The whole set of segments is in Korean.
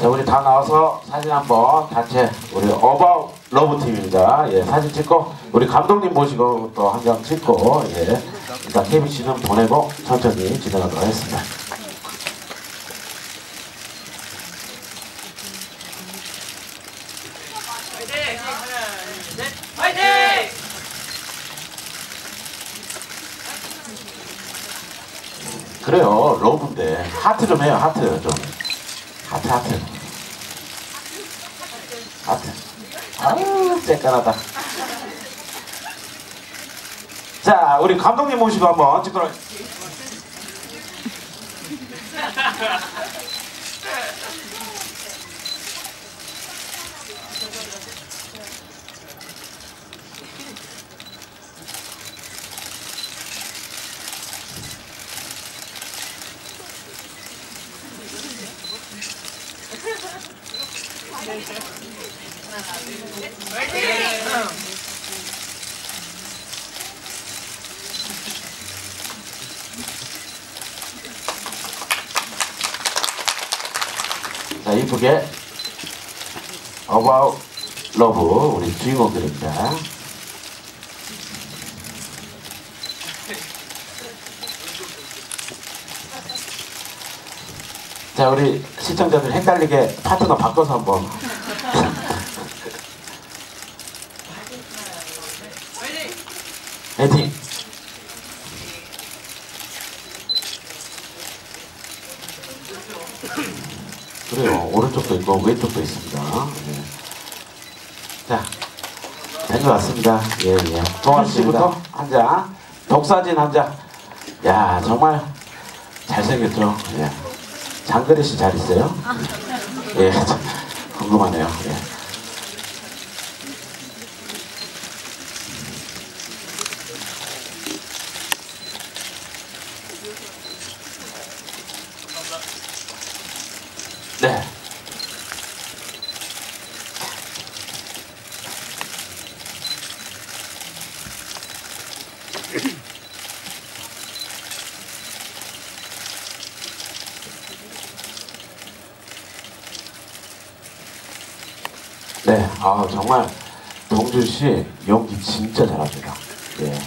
자, 우리 다 나와서 사진 한번 단체 우리 어바웃 러브 팀입니다. 예, 사진 찍고 우리 감독님 모시고 또 한 장 찍고 예, 일단 KBC는 보내고 천천히 진행하도록 하겠습니다. 그래요, 러브인데 하트 좀 해요, 하트 좀. 하트. 하트. 아유, 쬐깐하다. 자, 우리 감독님 모시고 한번 찍도록 자, 이쁘게 About Love 우리 주인공들입니다. 자, 우리 시청자들 헷갈리게 파트너 바꿔서 한번. 화이팅! 그래요. 오른쪽도 있고 왼쪽도 있습니다. 예. 자, 같습니다. 예, 예. 동환 씨부터 한 장, 독사진 한 장. 야, 정말 잘생겼죠. 예. 장그리 씨잘 있어요? 예, 참 궁금하네요. 예. 네. 네, 아 정말 동준 씨 연기 진짜 잘합니다. 예,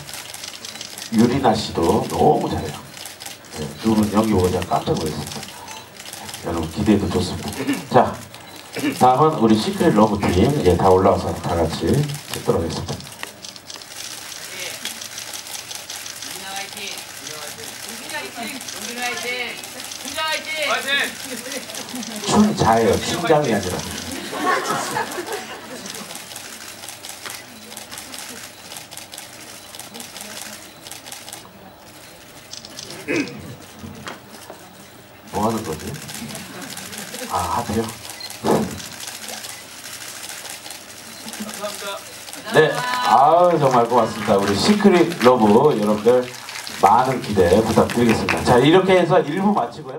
유리나 씨도 너무 잘해요. 예, 두분 연기 보고 제가 깜짝 놀랐습니다. 여러분 기대해도 좋습니다. 자, 다음은 우리 시크릿 러브 팀, 예, 다 올라와서 다 같이 찍도록 하겠습니다. 화이팅! 춘자예요, 춘장이 아니라. 뭐 하는 거지? 아, 하트요? 네, 아우 정말 고맙습니다. 우리 시크릿 러브 여러분들 많은 기대 부탁드리겠습니다. 자, 이렇게 해서 1부 마치고요.